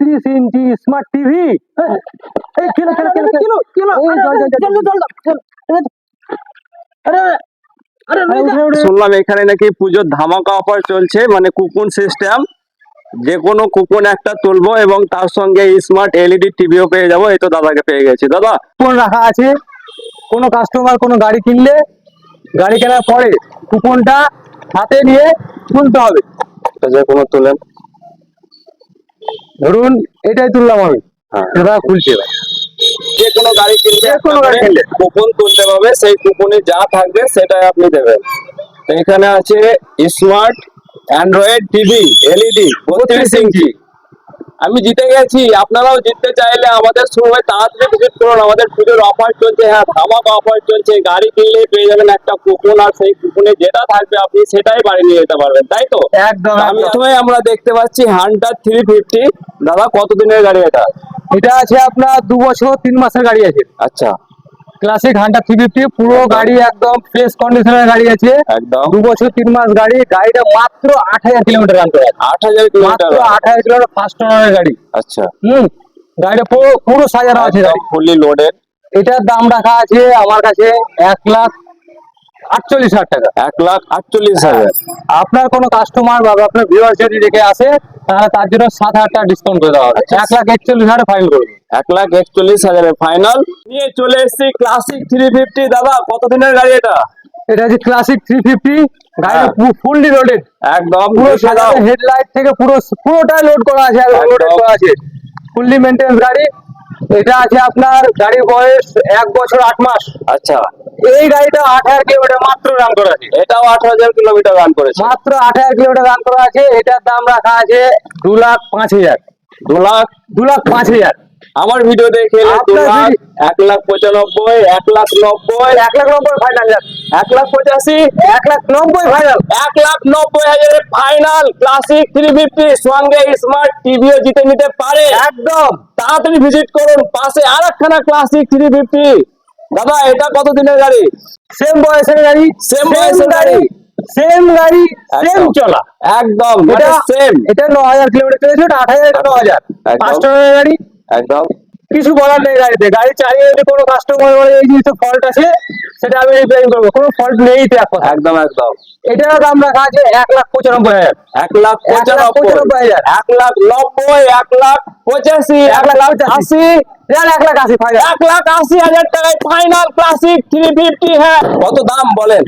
বত্রিশ inch smart TV kilo kilo kilo kilo kilo. শুনলাম এখানে নাকি পুজোর ধামাকা অফার চলছে মানে কুপন সিস্টেম যে কোনো কুপন একটা তুলবো এবং তার সঙ্গে স্মার্ট এলইডি টিভিও পেয়ে যাব এই তো দাদাকে পেয়ে গেছি। দাদা? কুপন রাখা আছে। কোনো কাস্টমার কোনো গাড়ি কিনলে গাড়ি কেনার পরে কুপনটা হাতে নিয়ে তুলতে হবে। যে কোনো তুলেন। ধরুন এটাই তুললাম আমি হ্যাঁ। এবার খুলছি এবার যে কোনো গাড়ি কিনলে যে কোনো গাড়ি কিনলে। কুপন তুলতে পারবে সেই কুপনে যা থাকবে সেটাই আপনি দেবেন এখানে আছে স্মার্ট অ্যান্ড্রয়েড টিভি এলইডি বত্রিশ ইঞ্চি আমি জিতে গেছি আপনারাও জিততে চাইলে আমাদের সময় তাড়াতাড়ি ভিজিট করুন আমাদের পুজোর অফার চলছে হ্যাঁ ধামাকা অফার চলছে গাড়ি কিনলে পেয়ে যাবেন একটা কুপন আর সেই কুপনে যেটা থাকবে আপনি সেটাই বাড়ি নিয়ে যেতে পারবেন তাই তো একদম আমি। আমরা দেখতে পাচ্ছি হান্টার থ্রি ফিফটি দাদা কতদিনের গাড়ি এটা? এটা আছে আপনার দু বছর তিন মাসের গাড়ি আছে। আচ্ছা। ক্লাসিক হান্টার থ্রি ফিফটি পুরো গাড়ি একদম ফ্রেশ কন্ডিশনের গাড়ি আছে। একদম। দু বছর তিন মাস গাড়ি গাড়িটা মাত্র আট হাজার কিলোমিটার রান করে আট হাজার কিলোমিটার আট হাজার কিলোমিটার ফার্স্ট ওনারের গাড়ি। আচ্ছা। হুম গাড়িটা পুরো পুরো সাজানো আছে। ফুললি লোডেড এটার দাম রাখা আছে আমার কাছে এক লাখ আটচল্লিশ হাজার টাকা। এক লাখ আটচল্লিশ হাজার। আপনার কোনো কাস্টমার বা আপনার ভিউয়ার যদি রেখে আসে তাহলে তার জন্য সাত হাজার টাকা ডিসকাউন্ট করে দেওয়া হবে। আচ্ছা। এক লাখ একচল্লিশ হাজার ফাইন করবে এক লাখ একচল্লিশ হাজারের ফাইনাল নিয়ে চলে এসেছি ক্লাসিক থ্রি ফিফটি দাদা কতদিনের গাড়ি এটা? এটা হচ্ছে ক্লাসিক থ্রি ফিফটি গাড়ি হ্যাঁ। ফুললি লোডেড একদম পুরো। হেডলাইট থেকে পুরো পুরোটাই লোড করা আছে করা আছে। ফুললি মেনটেন্স গাড়ি। এটা আছে আপনার গাড়ির বয়স এক বছর আট মাস। আচ্ছা। এই গাড়িটা হাজার কিলোমিটার মাত্র রান করা আছে। এটাও হাজার কিলোমিটার রান করেছে। মাত্র হাজার কিলোমিটার রান করা আছে এটার দাম রাখা আছে দু লাখ পাঁচ হাজার। দু লাখ? দু লাখ পাঁচ হাজার। আমার ভিডিও দেখে দু লাখ এক লাখ পঁচানব্বই এক লাখ নব্বই। এক লাখ নব্বই ফাইনাল এক লাখ পঁচাশি? এক লাখ নব্বই ফাইনাল এক লাখ নব্বই হাজারের ফাইনাল ক্লাসিক থ্রি ফিফটি সঙ্গে স্মার্ট টিভিও জিতে নিতে পারে। একদম। তাড়াতাড়ি ভিজিট করুন পাশে আর একখানা ক্লাসিক থ্রি ফিফটি দাদা এটা কত দিনের গাড়ি? সেম বয়সের গাড়ি Same বয়সের গাড়ি। সেম গাড়ি সেম। চলা। একদম এটা সেম এটা ন হাজার কিলোমিটার চলেছে ওটা আট হাজার ন হাজার। পাঁচ টাকার গাড়ি। একদম। কিছু বলার নেই গাড়িতে। গাড়ি চালিয়ে যদি কোনো কাস্টমার বলে এই জিনিসটা ফল্ট আছে সেটা আমি রিপেয়ারিং করব। কোনো ফল্ট নেই তো কথা একদম একদম। এটার দাম রাখা আছে এক লাখ পঁচানব্বই হাজার। এক লাখ পঁচানব্বই। হাজার। এক লাখ নব্বই এক লাখ পঁচাশি এক লাখ আশি। এক লাখ আশি ফাইনাল এক লাখ আশি হাজার টাকায় ফাইনাল ক্লাসিক থ্রি ফিফটি হ্যাঁ। কত দাম বলেন?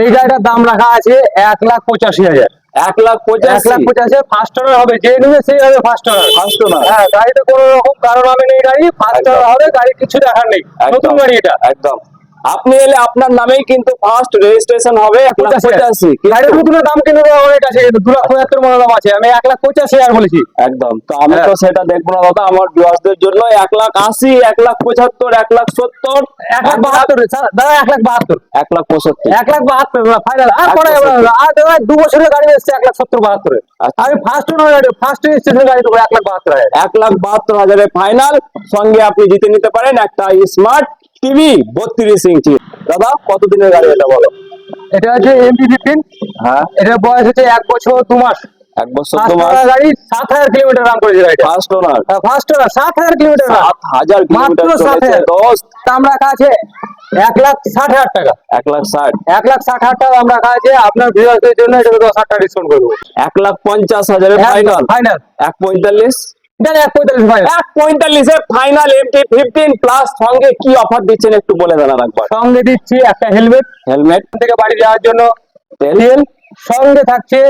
এই গাড়িটার দাম রাখা আছে এক লাখ পঁচাশি হাজার। এক লাখ এক পঁচাশি লাখ পঁচাশি ফার্স্ট ওনার হবে। যে নেবে সেই হবে ফার্স্ট ওনার হ্যাঁ গাড়িতে কোনো রকম কারণ হবে নেই গাড়ি। ফার্স্ট। হবে গাড়ি কিছু দেখার নেই। নতুন গাড়ি এটা। একদম। আপনি এলে আপনার নামেই কিন্তু ফার্স্ট রেজিস্ট্রেশন হবে পঁচাশি গাড়ির দাম কিন্তু দু পঁচাত্তর মতো দাম আছে আমি এক লাখ পঁচাশি হাজার বলেছি একদম তো আমি হ্যাঁ। তো সেটা দেখব না দাদা আমার ভিউয়ার্সদের জন্য এক লাখ আশি এক লাখ পঁচাত্তর এক লাখ সত্তর এক লাখ বাহাত্তর দাদা এক লাখ বাহাত্তর এক লাখ পঁয়ষট্টি এক লাখ বাহাত্তর ফাইনাল আর পঁচাত্তর। না আর দাদা দু বছরের গাড়ি এসছে এক লাখ সত্তর বাহাত্তরে আচ্ছা। আমি ফার্স্ট গাড়ি ফার্স্ট রেজিস্ট্রেশন গাড়ি দেবো এক লাখ বাহাত্তর হাজার এক লাখ বাহাত্তর হাজারের ফাইনাল সঙ্গে আপনি জিতে নিতে পারেন একটা স্মার্ট টিভি বত্রিশ ইঞ্চি। দাদা কতদিনের গাড়ি এটা বলো? এটা হচ্ছে এমপি ফিফটিন হ্যাঁ। এটার বয়স হচ্ছে এক বছর দু মাস। এক বছর গাড়ি সাত হাজার কিলোমিটার রান করেছে গাড়িটা। First owner? ফার্স্ট ওনার সাত হাজার কিলোমিটার সাত হাজার কিলোমিটার চলেছে দোস্ত। দাম রাখা আছে এক লাখ ষাট হাজার টাকা। এক লাখ ষাট। এক লাখ ষাট হাজার টাকা দাম রাখা আছে আপনার ভিউয়ার্সদের জন্য এটা দশ হাজার টাকা ডিসকাউন্ট করব এক লাখ পঞ্চাশ হাজারের ফাইনাল ফাইনাল এক পঁয়তাল্লিশ। এক পঁয়তাল্লিশ ফাইনাল এক পঁয়তাল্লিশে ফাইনাল এমটি ফিফটিন প্লাস সঙ্গে কি অফার দিচ্ছেন একটু বলে দেন একবার। সঙ্গে দিচ্ছি একটা হেলমেট হেলমেট থেকে বাড়ি যাওয়ার জন্য তেল। সঙ্গে থাকছে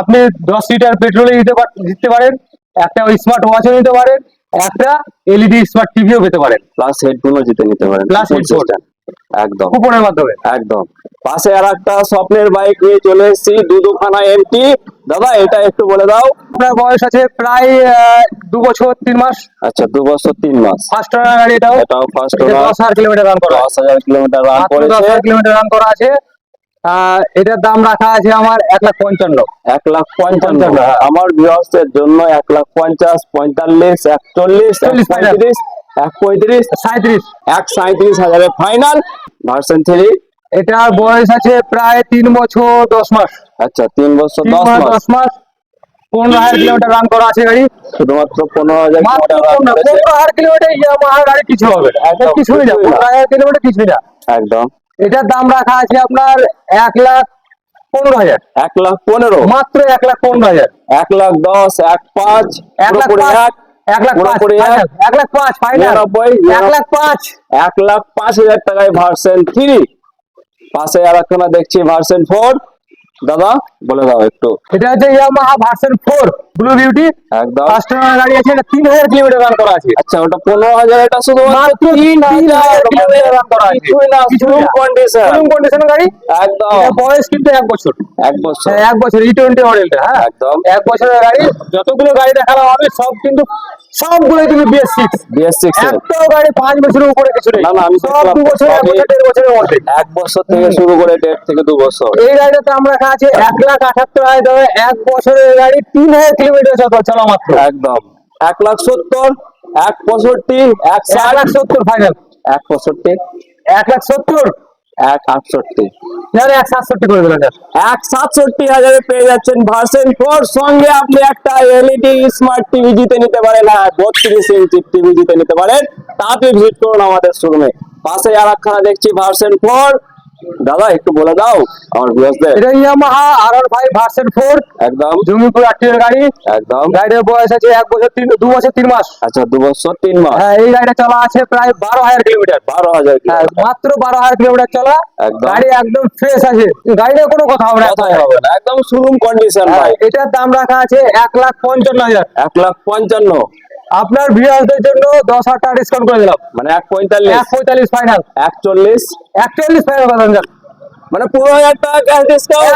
আপনি দশ লিটার পেট্রোলে দিতে দিতে পারেন। একটা ওই স্মার্ট ওয়াচও নিতে পারেন। একটা এলইডি স্মার্ট টিভিও পেতে পারেন। প্লাস হেডফোনও জিতে নিতে পারেন। Headphone। system। একদম। কুপনের মাধ্যমে। একদম। পাশে আর একটা স্বপ্নের বাইক নিয়ে চলে এসেছি দু দুখানা এমটি দাদা এটা একটু বলে দাও। আপনার বয়স আছে প্রায় দু বছর তিন মাস। আচ্ছা দু বছর তিন মাস। ফার্স্ট ওনার গাড়ি এটাও। এটাও ফার্স্ট ওনার দশ হাজার কিলোমিটার রান করা। দশ হাজার কিলোমিটার রান মাত্র দশ হাজার কিলোমিটার রান করা আছে। এটার দাম রাখা আছে আমার এক লাখ পঞ্চান্ন। এক লাখ পঞ্চান্ন। হ্যাঁ। আমার ভিউয়ার্সদের জন্য এক লাখ পঞ্চাশ পঁয়তাল্লিশ একচল্লিশ এক চল্লিশ এক পঁয়ত্রিশ সাঁত্রিশ এক সাঁত্রিশ হাজারের ফাইনাল ভার্সন থ্রি এটার বয়স আছে প্রায় তিন বছর দশ মাস। আচ্ছা তিন বছর দশ মাস দশ মাস। পনেরো হাজার কিলোমিটার রান করা আছে গাড়ি। শুধুমাত্র পনেরো হাজার পনেরো হাজার কিলোমিটার ইয়ামাহা গাড়ি কিছু হবে একদম কিছুই না। পনেরো হাজার কিলোমিটার কিছুই না। একদম। এটার দাম রাখা আছে আপনার এক লাখ পনেরো হাজার। এক লাখ পনেরো। মাত্র এক লাখ পনেরো হাজার। এক লাখ দশ এক পাঁচ এক লাখ এক। এক লাখ পাঁচ এক লাখ পাঁচ ফাইনাল এক লাখ পাঁচ। এক লাখ পাঁচ হাজার টাকায় ভার্সেন থ্রি পাশে আর একখানা দেখছি ভার্সেন ফোর দাদা বলে দাও একটু। এটা হচ্ছে Yamaha version four blue beauty একদম। ফার্স্ট গাড়ি আছে এটা তিন হাজার কিলোমিটার রান করা আছে। আচ্ছা ওটা পনেরো হাজার এটা শুধু মাত্র তিন হাজার কিলোমিটার রান করা আছে। কিছুই না শুধু কন্ডিশন কন্ডিশন গাড়ি? একদম। বয়স কিন্তু এক বছর। এক বছর। হ্যাঁ, এক বছর ই টোয়েন্টি মডেলটা হ্যাঁ? একদম। এক বছরের গাড়ি যতগুলো গাড়ি দেখানো হবে সব কিন্তু সবগুলো কিন্তু বিএস সিক্স বিএস সিক্স একটাও গাড়ি পাঁচ বছরের উপরে কিছু নেই। না, না, আমি সব দেখলাম দু বছর এক সবই- বছর দেড় বছরের মধ্যে এক বছর থেকে শুরু করে দেড় থেকে দু বছর। এই গাড়িটার দাম রাখা আছে এক লাখ আঠাত্তর হাজার টাকা। এক বছরের গাড়ি তিন হাজার কিলোমিটার চলা মাত্র। একদম। এক লাখ সত্তর এক পঁয়ষট্টি এক এক লাখ সত্তর ফাইনাল এক পঁয়ষট্টি। এক লাখ সত্তর? এক আটষট্টি। এক সাতষট্টি করে দিলেন। এক সাতষট্টি হাজারে পেয়ে যাচ্ছেন ভার্সেন ফোর সঙ্গে আপনি একটা এলইডি স্মার্ট টিভি জিতে নিতে পারেন হ্যাঁ বত্রিশ ইঞ্চি টিভি জিতে নিতে পারেন। তাতে ভিজিট করুন আমাদের শোরুমে পাশে আর একখানা দেখছি ভার্সেন ফোর দাদা একটু বলে দাও আমার ভিউয়ার্সদের এটা ইয়ামাহা আর আর ফাইভ ভার্সন ফোর। একদম। জমিপুর আটটির গাড়ি। একদম। গাড়ির বয়স আছে এক বছর তিন দু বছর তিন মাস। আচ্ছা দু বছর তিন মাস। হ্যাঁ এই গাড়িটা চলা আছে প্রায় বারো হাজার কিলোমিটার। বারো হাজার হ্যাঁ। মাত্র বারো হাজার কিলোমিটার চলা। একদম। গাড়ি একদম ফ্রেশ আছে। গাড়িতে কোনো কথা হবে না। কথাই হবে না। একদম শোরুম কন্ডিশন হ্যাঁ, ভাই। এটার দাম রাখা আছে এক লাখ পঞ্চান্ন হাজার। এক লাখ পঞ্চান্ন। আপনার ভিউয়ারদের জন্য দশ হাজার টাকা ডিসকাউন্ট করে দিলাম। মানে এক পঁয়তাল্লিশ। এক পঁয়তাল্লিশ ফাইনাল এক চল্লিশ একচল্লিশ ফাইনাল কথা মানে পনেরো হাজার টাকা গ্যাস ডিসকাউন্ট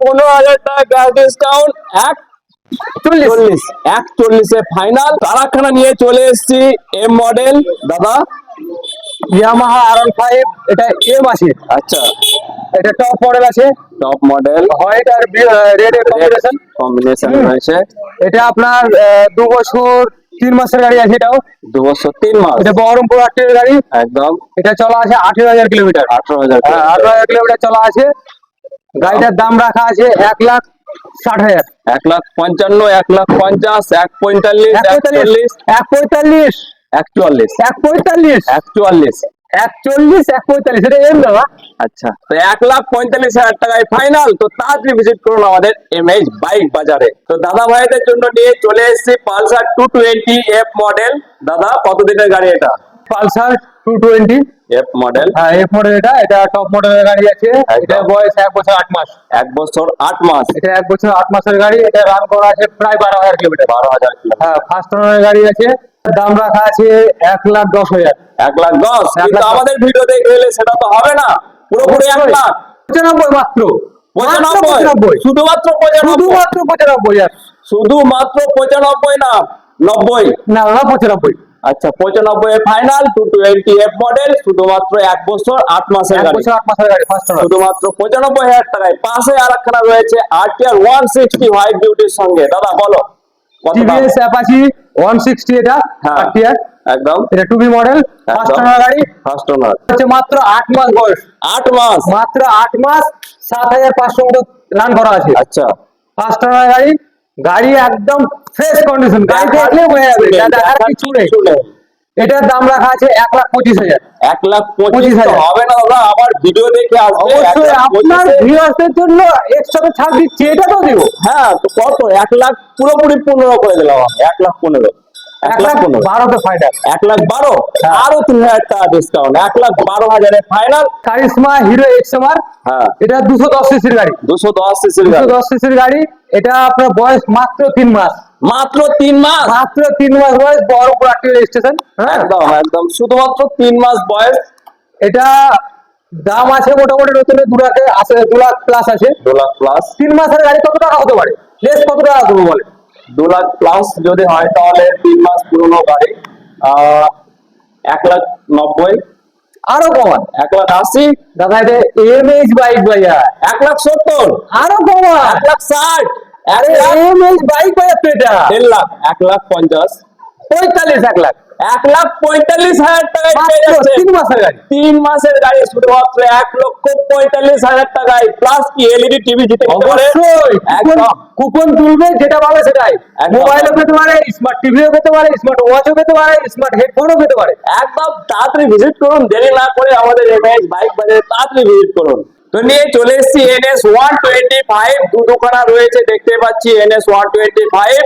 পনেরো হাজার। টাকা গ্যাস ডিসকাউন্ট এক চল্লিশ। চল্লিশ। এক চল্লিশে ফাইনাল তারাখানা নিয়ে চলে এসেছি এম মডেল দাদা ইয়ামাহা আর ফাইভ এটা এম আছে। আচ্ছা। এটা টপ মডেল আছে। টপ মডেল হোয়াইট আর রেড এর কম্বিনেশন কম্বিনেশন রয়েছে। এটা আপনার দু বছর তিন মাসের গাড়ি আছে এটাও। দু বছর তিন মাস। এটা বহরমপুর আটটির গাড়ি। একদম। এটা চলা আছে আঠেরো হাজার কিলোমিটার। আঠারো হাজার হ্যাঁ, আঠারো হাজার কিলোমিটার চলা আছে। গাড়িটার দাম রাখা আছে এক লাখ ষাট হাজার। এক লাখ পঞ্চান্ন এক লাখ পঞ্চাশ এক পঁয়তাল্লিশ এক পঁয়তাল্লিশ এক পঁয়তাল্লিশ। এক চুয়াল্লিশ এক পঁয়তাল্লিশ এক চুয়াল্লিশ এক পঁয়তাল্লিশ এটা এম দাদা। আচ্ছা তো এক লাখ পঁয়তাল্লিশ হাজার টাকায় ফাইনাল তো তাড়াতাড়ি ভিজিট করুন আমাদের এমএইচ বাইক বাজারে। তো দাদা ভাইদের জন্য নিয়ে চলে এসেছি Pulsar two twenty F model দাদা কত দিনের গাড়ি এটা? Pulsar two twenty F model হ্যাঁ এফ মডেল এটা। এটা টপ মডেলের গাড়ি আছে। এটা বয়স এক বছর আট মাস। এক বছর আট মাস। এটা এক বছর আট মাসের গাড়ি। এটা রান করা আছে প্রায় বারো হাজার কিলোমিটার। বারো হাজার হ্যাঁ ফার্স্ট ওনারের গাড়ি আছে। দাম রাখা আছে এক লাখ দশ হাজার। এক লাখ দশ? কিন্তু আমাদের ভিডিও দেখে এলে সেটা তো হবে না। পুরোপুরি এক লাখ। পঁচানব্বই মাত্র। পঁচানব্বই? শুধুমাত্র শুধুমাত্র পঁচানব্বই শুধুমাত্র পঁচানব্বই না নব্বই? না না পঁচানব্বই। আচ্ছা পঁচানব্বই final two twenty F model শুধুমাত্র এক বছর আট মাসের গাড়ি। বছর আট মাসের গাড়ি শুধুমাত্র পঁচানব্বই হাজার টাকায়। পাশে আর একখানা রয়েছে আরটিআর ওয়ান সিক্সটি হোয়াইট বিউটির সঙ্গে। দাদা বলো। টিভিএস অ্যাপাচি ওয়ান সিক্সটি এটা হ্যাঁ একদম। এটা টুবি মডেল ফার্স্ট ওনার গাড়ি। ফার্স্ট ওনার হচ্ছে মাত্র মাস বয়স। মাস? মাত্র মাস সাত হাজার পাঁচশো মতো রান করা আছে। আচ্ছা। ফার্স্ট ওনার গাড়ি গাড়ি একদম ফ্রেশ কন্ডিশন গাড়ি দেখলে বোঝা যাবে এটা দেখার কিছু নেই। এটার দাম রাখা আছে এক লাখ পঁচিশ হাজার। এক লাখ পঁচিশ হাজার। হবে না দাদা ভিডিও দেখে আসবে এক অবশ্যই আপনার ভিউয়ার্সদের জন্য একসাথে ছাড় দিচ্ছি এটা তো দেবো। হ্যাঁ তো কত? এক লাখ পুরোপুরি পনেরো করে দিলাম এক লাখ পনেরো। এক লাখ পনেরো। ফাইনাল এক লাখ বারো? হ্যাঁ। আরও তিন হাজার টাকা ডিসকাউন্ট এক লাখ বারো হাজারের ফাইনাল কারিশমা হিরো এক্সএমআর। হ্যাঁ। এটা দুশো দশ সিসির গাড়ি। দুশো দশ সিসির দুশো দশ সিসির গাড়ি। এটা আপনার বয়স মাত্র তিন মাস। মাত্র তিন মাস? মাত্র তিন মাস বয়স হ্যাঁ। একদম একদম। শুধুমাত্র তিন মাস বয়স। এটা দাম আছে মোটামুটি নতুন দু লাখে আছে দু লাখ প্লাস আছে। দু লাখ প্লাস তিন মাসের গাড়ি কত টাকা হতে পারে? লেস কত টাকা দেবো বলে দু লাখ প্লাস যদি হয় তাহলে তিন মাস পুরনো গাড়ি এক লাখ নব্বই। আরও কমান এক লাখ আশি। দাদা এটা এমএইচ বাইক ভাইয়া এক লাখ সত্তর। আরও কমান। এক লাখ ষাট। আরে এমএইচ বাইক ভাইয়া তো এটা। দেড় লাখ এক লাখ পঞ্চাশ। পঁয়তাল্লিশ এক লাখ। এক লাখ পঁয়তাল্লিশ হাজার টাকায় তিন মাসের গাড়ি। তিন মাসের গাড়ি শুধুমাত্র এক লক্ষ পঁয়তাল্লিশ হাজার টাকায় প্লাস কি এলইডি টিভি জিতে পারে? অবশ্যই কুপন তুলবে যেটা পাবে সেটাই। মোবাইলও পেতে পারে স্মার্ট টিভিও পেতে পারে স্মার্ট ওয়াচও পেতে পারে স্মার্ট হেডফোনও পেতে পারে। একদম তাড়াতাড়ি ভিজিট করুন দেরি না করে আমাদের এমএস বাইক বাজারে তাড়াতাড়ি ভিজিট করুন। তো নিয়ে চলে এসেছি এনএস ওয়ান টোয়েন্টি ফাইভ। দু দুখানা রয়েছে, দেখতে পাচ্ছি এনএস ওয়ান টোয়েন্টি ফাইভ।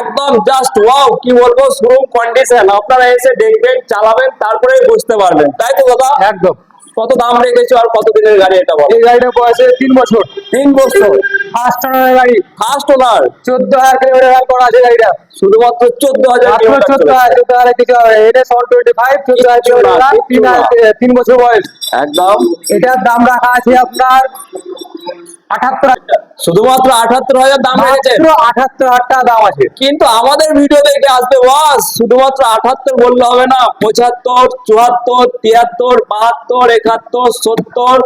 একদম জাস্ট ওয়াও কি বলব শোরুম কন্ডিশন আপনারা এসে দেখবেন, চালাবেন তারপরে বুঝতে পারবেন। তাই তো দাদা? একদম। কত দাম রেখেছো আর কত দিনের গাড়ি এটা বলো? এই গাড়িটা বয়সে তিন বছর। তিন বছর। ফার্স্ট ওনার গাড়ি। ফার্স্ট ওনার চোদ্দ হাজার কিলোমিটার করা আছে গাড়িটা। শুধুমাত্র চোদ্দ হাজার চোদ্দ হাজার চোদ্দ হাজার কিছু হবে। এটা সেভেন টোয়েন্টি ফাইভ চোদ্দ হাজার কিলোমিটার তিন হাজার তিন বছর বয়স। একদম। এটার দাম রাখা আছে আপনার আঠাত্তর শুধুমাত্র আঠাত্তর হাজার দাম রেখেছেন। আঠাত্তর হাজার টাকা দাম আছে। কিন্তু আমাদের ভিডিও দেখে আসবে বাস শুধুমাত্র আঠাত্তর বললে হবে না পঁচাত্তর চুয়াত্তর তিয়াত্তর বাহাত্তর একাত্তর সত্তর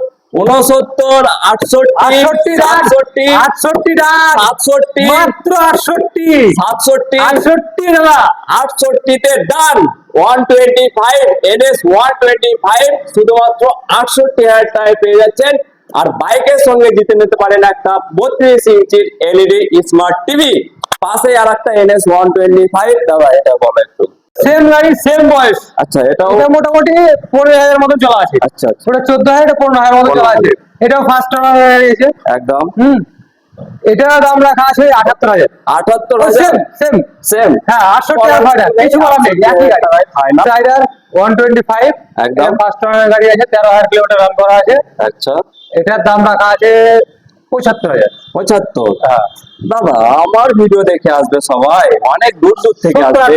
উনসত্তর আটষট্টি আটষট্টি আটষট্টি সাতষট্টি মাত্র আটষট্টি। সাতষট্টি আটষট্টি আটষট্টিতে done one twenty five NS one twenty five শুধুমাত্র আটষট্টি হাজার টাকায় পেয়ে যাচ্ছেন। আর বাইকের সঙ্গে জিতে নিতে পারেন একটা বত্রিশ ইঞ্চির এলইডি স্মার্ট টিভি। পাশে আর একটা এনএস ওয়ান টোয়েন্টি ফাইভ। দাদা এটা বলো একটু। সেম গাড়ি সেম বয়স। আচ্ছা এটাও এটা মোটামুটি পনেরো হাজার মতো চলা আছে। আচ্ছা আচ্ছা। ওটা চোদ্দ হাজার এটা পনেরো হাজার মতো চলা আছে। এটাও ফার্স্ট ওনার রয়েছে একদম। হুম। এটার দাম রাখা আছে আটাত্তর হাজার। আঠাত্তর সেম সেম। সেম। হ্যাঁ আটষট্টি হাজার ফাইনাল কিছু বলার নেই একই গাড়ি। ওয়ান টোয়েন্টি ফাইভ একদম। ফার্স্ট ওনার গাড়ি আছে তেরো হাজার কিলোমিটার রান করা আছে। আচ্ছা। এটার দাম রাখা আছে পঁচাত্তর হাজার। পঁচাত্তর? হ্যাঁ। দাদা আমার ভিডিও দেখে আসবে সবাই। অনেক দূর দূর থেকে আসবে।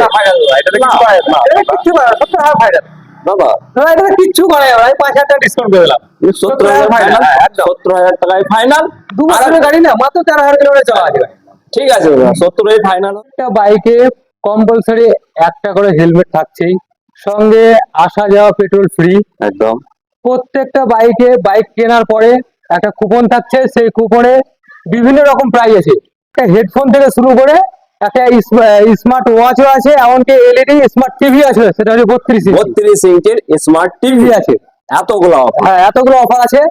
এটা কিচ্ছু করা পাঁচ হাজার টাকা ডিসকাউন্ট করে দিলাম। সত্তর হাজার ফাইনাল হ্যাঁ, সত্তর হাজার টাকায় ফাইনাল দু গাড়ি না মাত্র তেরো হাজার কিলোমিটার চলা আছে ঠিক আছে সত্তর হাজার ফাইনাল একটা বাইকে কম্পালসারি একটা করে হেলমেট থাকছেই। সঙ্গে আসা যাওয়া পেট্রোল ফ্রি একদম। প্রত্যেকটা বাইকে বাইক কেনার পরে একটা কুপন থাকছে সেই কুপনে বিভিন্ন রকম প্রাইজ আছে। একটা হেডফোন থেকে শুরু করে একটা স্মার্ট ওয়াচও আছে এমনকি এলইডি স্মার্ট টিভি আছে সেটা হচ্ছে বত্রিশ বত্রিশ ইঞ্চের স্মার্ট টিভি আছে। এতগুলো offer। হ্যাঁ এতগুলো অফার আছে।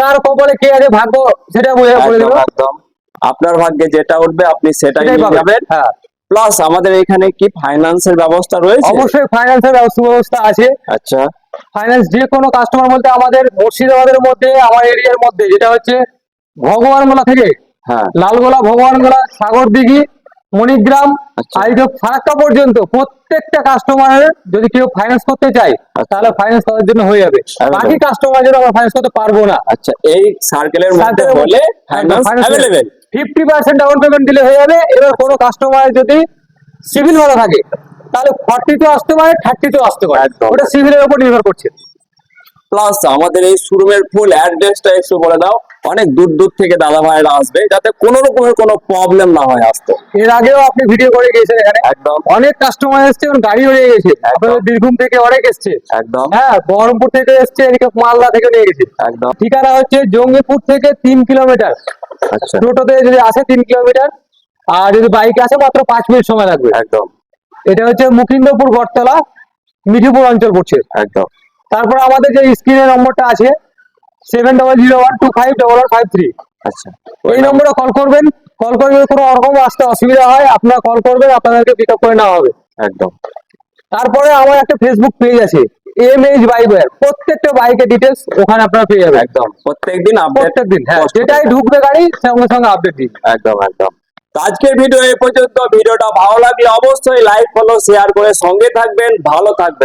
কার কপালে কে আছে? ভাগ্য সেটা বুঝে বলে দেবো। একদম। আপনার ভাগ্যে যেটা উঠবে আপনি সেটাই সেটাই পাবেন। হ্যাঁ। প্লাস আমাদের এখানে কি ফাইন্যান্সের ব্যবস্থা রয়েছে? অবশ্যই ফাইন্যান্সের ব্যবস্থা আছে। আচ্ছা। ফাইন্যান্স যে কোনো কাস্টমার বলতে আমাদের মুর্শিদাবাদের মধ্যে আমার এরিয়ার মধ্যে যেটা হচ্ছে ভগবানগোলা থেকে। হ্যাঁ। লালগোলা ভগবানগোলা সাগর দিঘি মণিগ্রাম আচ্ছা। এই যে ফারাক্কা পর্যন্ত প্রত্যেকটা কাস্টমারের যদি কেউ ফাইন্যান্স করতে চায় আচ্ছা। তাহলে ফাইন্যান্স তাদের জন্য হয়ে যাবে। একদম। বাকি কাস্টমার জন্য আমরা ফাইন্যান্স করতে পারব না। আচ্ছা এই সার্কেলের মধ্যে হলে ফাইন্যান্স পার্সেন্ট ডাউন পেমেন্ট দিলে হয়ে যাবে। এবার কোনো কাস্টমার যদি সিভিল ভালো থাকে তাহলে ফর্টি তো আসতে পারে থার্টি তো আসতে পারে। ওটা সিভিলের উপর নির্ভর করছে। প্লাস আমাদের এই শোরুমের ফুল অ্যাড্রেসটা একটু বলে দাও। অনেক দূর দূর থেকে দাদা ভাইরা আসবে যাতে কোনো রকমের কোনো প্রবলেম না হয় আসতে। এর আগেও আপনি ভিডিও করে গিয়েছেন এখানে। একদম। অনেক কাস্টমার এসছে এবং গাড়ি হয়ে গেছে। আপনাদের বীরভূম থেকে অনেক এসছে। একদম। হ্যাঁ বহরমপুর থেকে এসছে এদিকে মালদা থেকে নিয়ে গেছে। একদম। ঠিকানা হচ্ছে জঙ্গিপুর থেকে তিন কিলোমিটার। আচ্ছা। টোটোতে যদি আসে তিন কিলোমিটার আর যদি বাইকে আসে মাত্র পাঁচ মিনিট সময় লাগবে। একদম। এটা হচ্ছে মুকিন্দপুর বটতলা মিঠিপুর অঞ্চল পড়ছে একদম। তারপর আমাদের যে স্ক্রিনের নম্বরটা আছে seven double zero one two five double one five three আচ্ছা। ওই নম্বরে কল করবেন কল করে যদি কোনো রকম আসতে অসুবিধা হয় আপনারা কল করবেন আপনাদেরকে পিক আপ করে নেওয়া হবে। একদম। তারপরে আমার একটা ফেসবুক পেজ আছে এম এইচ বাইক প্রত্যেকটা বাইকের ডিটেলস ওখানে আপনারা পেয়ে যাবেন। একদম। প্রত্যেকদিন আপডেট প্রত্যেক দিন হ্যাঁ যেটাই ঢুকবে গাড়ি সঙ্গে সঙ্গে আপডেট দিন একদম একদম। আজকের ভিডিও এ পর্যন্ত। ভিডিওটা ভালো লাগলে অবশ্যই লাইক ফলো শেয়ার করে সঙ্গে থাকবেন, ভালো থাকবেন।